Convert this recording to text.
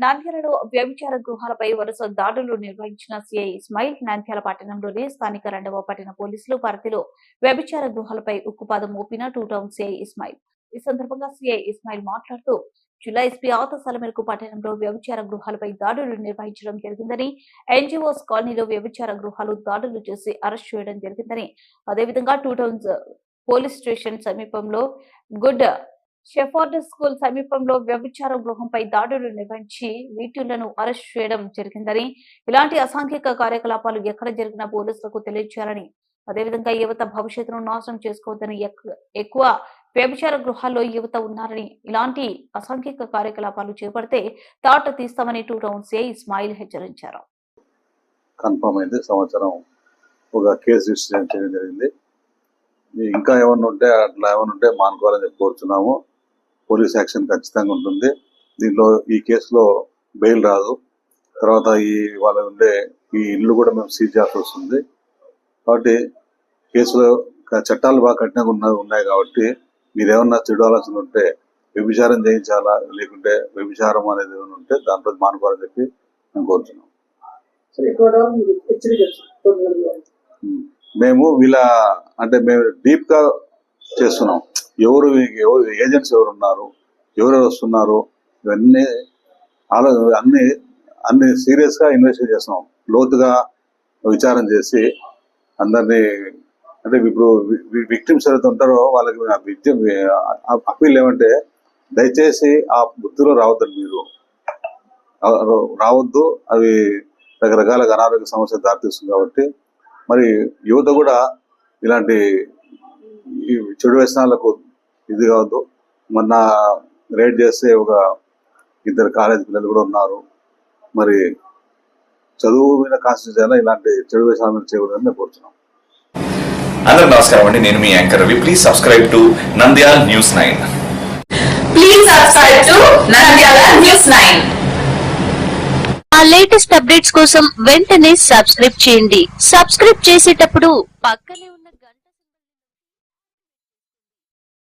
నాంద్యాలలో వ్యభిచార గృహాలపై వరుస దాడులు నిర్వహించిన సిఐ ఇస్మాయిల్ నాంద్యాల పట్టణంలోని స్థానిక రెండవ పట్టణ పోలీసులు పరిధిలో వ్యభిచార గృహాలపై ఉక్కుపాదం మోపిన టూ టౌన్ సిఐ ఇస్మాయిల్. ఈ సందర్భంగా సిఐ ఇస్మాయిల్ మాట్లాడుతూ జిల్లా ఎస్పీ ఆదేశాల మేరకు పట్టణంలో వ్యభిచార గృహాలపై దాడులు నిర్వహించడం జరిగిందని ఎన్జిఓస్ కాలనీలో వ్యభిచార గృహాలు దాడులు చేసి అరెస్ట్ చేయడం జరిగిందని అదేవిధంగా టూ టౌన్స్ పోలీస్ స్టేషన్ సమీపంలో గుడ్ షెఫార్డ్ స్కూల్ సమీపంలో వ్యభిచార గృహంపై దాడులు నిర్వహించి వీటిలను అరెస్ట్ చేయడం జరిగిందని ఇలాంటి అసాంఘిక కార్యకలాపాలు ఎక్కడ జరిగినా పోలీసులకు తెలియజేయాలని అదేవిధంగా యువత భవిష్యత్తును నాశనం చేసుకోవద్దని ఎక్కువ వ్యభిచార గృహాల్లో యువత ఉన్నారని ఇలాంటి అసాంఘిక కార్యకలాపాలు చేపడితే తాట తీస్తామని టూ టౌన్ ఏ ఇస్మాయిల్ హెచ్చరించారు. కన్ఫర్మ్ అయింది. సంవత్సరం ఒక కేసు రిజిస్టర్ చేయడం జరిగింది. ఇంకా ఏమన్నా ఉంటే అట్లా ఏమన్నా ఉంటే మానుకోవాలని చెప్పి కోరుతున్నాము పోలీస్ యాక్షన్ ఖచ్చితంగా ఉంటుంది. దీంట్లో ఈ కేసులో బెయిల్ రాదు. తర్వాత ఈ వాళ్ళ ఉండే ఈ ఇల్లు కూడా మేము సీజ్ చేయాల్సి వస్తుంది. కాబట్టి కేసులో చట్టాలు బాగా కఠినంగా ఉన్న ఉన్నాయి కాబట్టి మీరు ఏమన్నా చెడు ఆలోచన ఉంటే వ్యభిచారం చేయించాలా? లేకుంటే వ్యభిచారం అనేది ఏమైనా ఉంటే దాంట్లో మానుకోవాలని చెప్పి మేము కోరుతున్నాం. మేము. వీళ్ళ అంటే మేము డీప్గా చేస్తున్నాం. ఎవరు ఎవరు ఏజెంట్స్ ఎవరు ఉన్నారు? ఎవరెవరు వస్తున్నారు? ఇవన్నీ ఆలో అన్ని అన్ని సీరియస్గా ఇన్వెస్టిగేట్ చేస్తున్నాం. లోతుగా విచారం చేసి అందరినీ అంటే ఇప్పుడు విక్టిమ్స్ ఎవరైతే ఉంటారో వాళ్ళకి విక్టిమ్ అప్పీల్ ఏమంటే దయచేసి ఆ బుద్ధిలో రావద్దండి మీరు. రావద్దు. అవి రకరకాల అనారోగ్య సమస్యలు దారితీస్తుంది కాబట్టి. మరి యువత కూడా ఇలాంటి ఈ చెడు వ్యసనాలకు ఇది కావద్దు మొన్న రేడ్ చేస్తే ఒక ఇద్దరు కాలేజ్ పిల్లలు కూడా ఉన్నారు. మరి చదువు మీద కాన్సన్ట్రేట్ చేయాలా? ఇలాంటి చెడు వ్యసనాల మీద చేయకూడదని కోరుతున్నాం అందరూ నమస్కారం అండి. నేను మీ anchor Ravi. Please subscribe to Nandyal news nine Please subscribe to Nandyala News 9. ఆ లేటెస్ట్ అప్డేట్స్ కోసం వెంటనే సబ్స్క్రైబ్ చేయండి. సబ్స్క్రైబ్ చేసేటప్పుడు పక్కనే ఉన్న గంట